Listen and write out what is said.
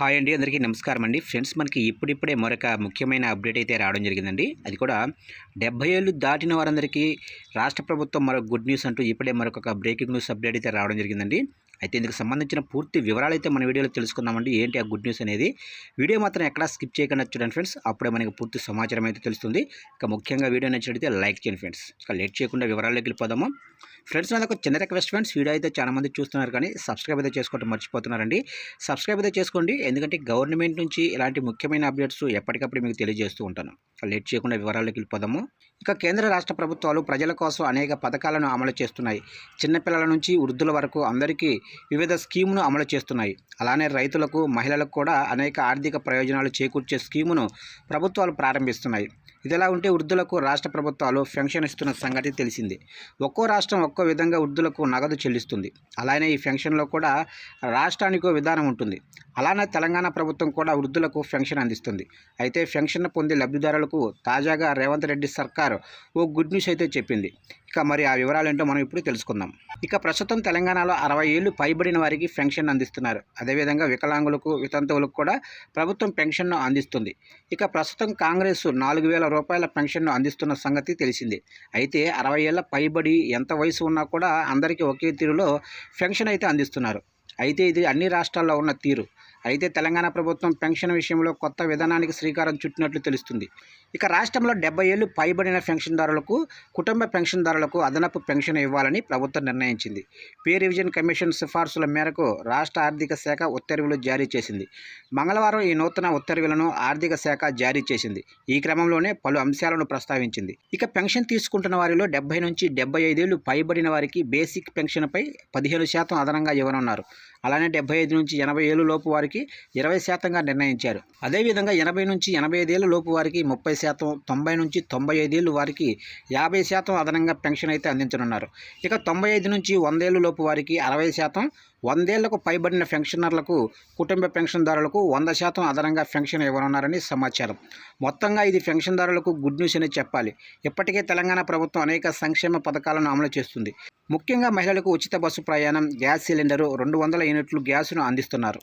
Hi అండి అందరికీ నమస్కారం అండి. ఫ్రెండ్స్ మనకి ఇప్పుడిప్పుడే మరొక ముఖ్యమైన అప్డేట్ అయితే రావడం జరిగిందండి. అది కూడా డెబ్బై ఏళ్ళు దాటిన వారందరికీ రాష్ట్ర ప్రభుత్వం మరొక గుడ్ న్యూస్ అంటూ ఇప్పుడే మరొక బ్రేకింగ్ న్యూస్ అప్డేట్ అయితే రావడం జరిగిందండి. అయితే ఇందుకు సంబంధించిన పూర్తి వివరాలు అయితే మన వీడియోలో తెలుసుకుందామండి. ఏంటి ఆ గుడ్ న్యూస్ అనేది? వీడియో మాత్రం ఎక్కడా స్కిప్ చేయకుండా చూడండి ఫ్రెండ్స్. అప్పుడే మనకి పూర్తి సమాచారం అయితే తెలుస్తుంది. ఇక ముఖ్యంగా వీడియో నచ్చినట్లయితే లైక్ చేయండి ఫ్రెండ్స్. ఇక లేట్ చేయకుండా వివరాల్లోకి వెళ్ళిపోదాము. ఫ్రెండ్స్ నాకు చిన్న రిక్వెస్ట్ ఫ్రెండ్స్. వీడియో అయితే చాలా మంది చూస్తున్నారు కానీ సబ్స్క్రైబ్ అయితే చేసుకోవడం మర్చిపోతున్నారండి. సబ్స్క్రైబ్ అయితే చేసుకోండి. ఎందుకంటే గవర్నమెంట్ నుంచి ఇలాంటి ముఖ్యమైన అప్డేట్స్ ఎప్పటికప్పుడు మీకు తెలియజేస్తూ ఉంటాను. లేట్ చేయకుండా వివరాల్లోకి వెళ్ళిపోదాము. ఇక కేంద్ర రాష్ట్ర ప్రభుత్వాలు ప్రజల కోసం అనేక పథకాలను అమలు చేస్తున్నాయి. చిన్నపిల్లల నుంచి వృద్ధుల వరకు అందరికీ వివిధ స్కీమును అమలు చేస్తున్నాయి. అలానే రైతులకు మహిళలకు కూడా అనేక ఆర్థిక ప్రయోజనాలు చేకూర్చే స్కీమును ప్రభుత్వాలు ప్రారంభిస్తున్నాయి. ఇదిలా ఉంటే వృద్ధులకు రాష్ట్ర ప్రభుత్వాలు పెన్షన్ ఇస్తున్న సంగతి తెలిసింది. ఒక్కో రాష్ట్రం ఒక్కో విధంగా వృద్ధులకు నగదు చెల్లిస్తుంది. అలానే ఈ పెన్షన్లో కూడా రాష్ట్రానికో విధానం ఉంటుంది. అలానే తెలంగాణ ప్రభుత్వం కూడా వృద్ధులకు పెన్షన్ అందిస్తుంది. అయితే పెన్షన్ పొందే లబ్ధిదారులకు తాజాగా రేవంత్ రెడ్డి సర్కార్ ఓ గుడ్ న్యూస్ అయితే చెప్పింది. ఇక మరి ఆ వివరాలు ఏంటో మనం ఇప్పుడు తెలుసుకుందాం. ఇక ప్రస్తుతం తెలంగాణలో అరవై ఏళ్ళు పైబడిన వారికి పెన్షన్ అందిస్తున్నారు. అదేవిధంగా వికలాంగులకు వితంతువులకు కూడా ప్రభుత్వం పెన్షన్ను అందిస్తుంది. ఇక ప్రస్తుతం కాంగ్రెస్ నాలుగు వేల రూపాయల పెన్షన్ను అందిస్తున్న సంగతి తెలిసింది. అయితే అరవై ఏళ్ళ పైబడి ఎంత వయసు ఉన్నా కూడా అందరికీ ఒకే తీరులో పెన్షన్ అయితే అందిస్తున్నారు. అయితే ఇది అన్ని రాష్ట్రాల్లో ఉన్న తీరు. అయితే తెలంగాణ ప్రభుత్వం పెన్షన్ విషయంలో కొత్త విధానానికి శ్రీకారం చుట్టినట్లు తెలుస్తుంది. ఇక రాష్ట్రంలో డెబ్బై ఏళ్ళు పైబడిన పెన్షన్దారులకు కుటుంబ పెన్షన్దారులకు అదనపు పెన్షన్ ఇవ్వాలని ప్రభుత్వం నిర్ణయించింది. పే రివిజన్ కమిషన్ సిఫార్సుల మేరకు రాష్ట్ర ఆర్థిక శాఖ ఉత్తర్వులు జారీ చేసింది. మంగళవారం ఈ నూతన ఉత్తర్వులను ఆర్థిక శాఖ జారీ చేసింది. ఈ క్రమంలోనే పలు అంశాలను ప్రస్తావించింది. ఇక పెన్షన్ తీసుకుంటున్న వారిలో డెబ్బై నుంచి డెబ్బై ఐదేళ్ళు పైబడిన వారికి బేసిక్ పెన్షన్పై పదిహేను శాతం అదనంగా ఇవ్వనున్నారు. అలానే డెబ్బై ఐదు నుంచి ఎనభై ఏళ్ళు లోపు వారికి ఇరవై శాతంగా నిర్ణయించారు. అదేవిధంగా ఎనభై నుంచి ఎనభై ఐదేళ్ళ లోపు వారికి ముప్పై శాతం తొంభై నుంచి తొంభై ఐదేళ్ళు వారికి యాభై శాతం అదనంగా పెన్షన్ అయితే అందించనున్నారు. ఇక తొంభై ఐదు నుంచి వందేళ్ళ లోపు వారికి అరవై శాతం వందేళ్ళకు పైబడిన పెన్షనర్లకు కుటుంబ పెన్షన్దారులకు వంద శాతం అదనంగా పెన్షన్ ఇవ్వనున్నారని సమాచారం. మొత్తంగా ఇది పెన్షన్దారులకు గుడ్ న్యూస్ అని చెప్పాలి. ఇప్పటికే తెలంగాణ ప్రభుత్వం అనేక సంక్షేమ పథకాలను అమలు చేస్తుంది. ముఖ్యంగా మహిళలకు ఉచిత బస్సు ప్రయాణం గ్యాస్ సిలిండరు రెండు వందల యూనిట్లు గ్యాసును అందిస్తున్నారు.